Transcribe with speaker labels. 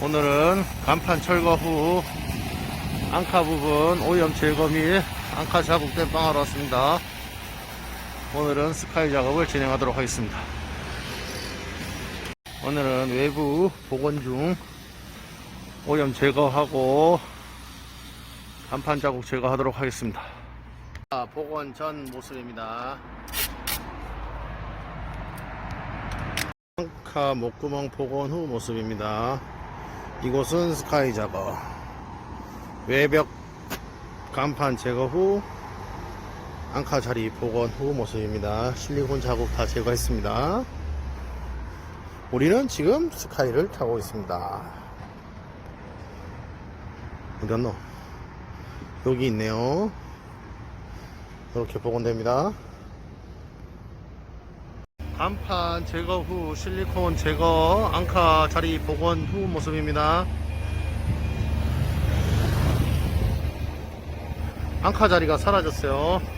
Speaker 1: 오늘은 간판 철거 후 앙카 부분 오염 제거 및 앙카 자국된 빵하러 왔습니다. 오늘은 스카이 작업을 진행하도록 하겠습니다. 오늘은 외부 복원 중 오염 제거하고 간판 자국 제거하도록 하겠습니다. 자, 복원 전 모습입니다. 앙카 목구멍 복원 후 모습입니다. 이곳은 스카이 작업. 외벽 간판 제거 후 앙카 자리 복원 후 모습입니다. 실리콘 자국 다 제거했습니다. 우리는 지금 스카이를 타고 있습니다. 어디 갔노? 여기 있네요. 이렇게 복원됩니다. 간판 제거 후 실리콘 제거 앙카 자리 복원 후 모습입니다. 앙카 자리가 사라졌어요.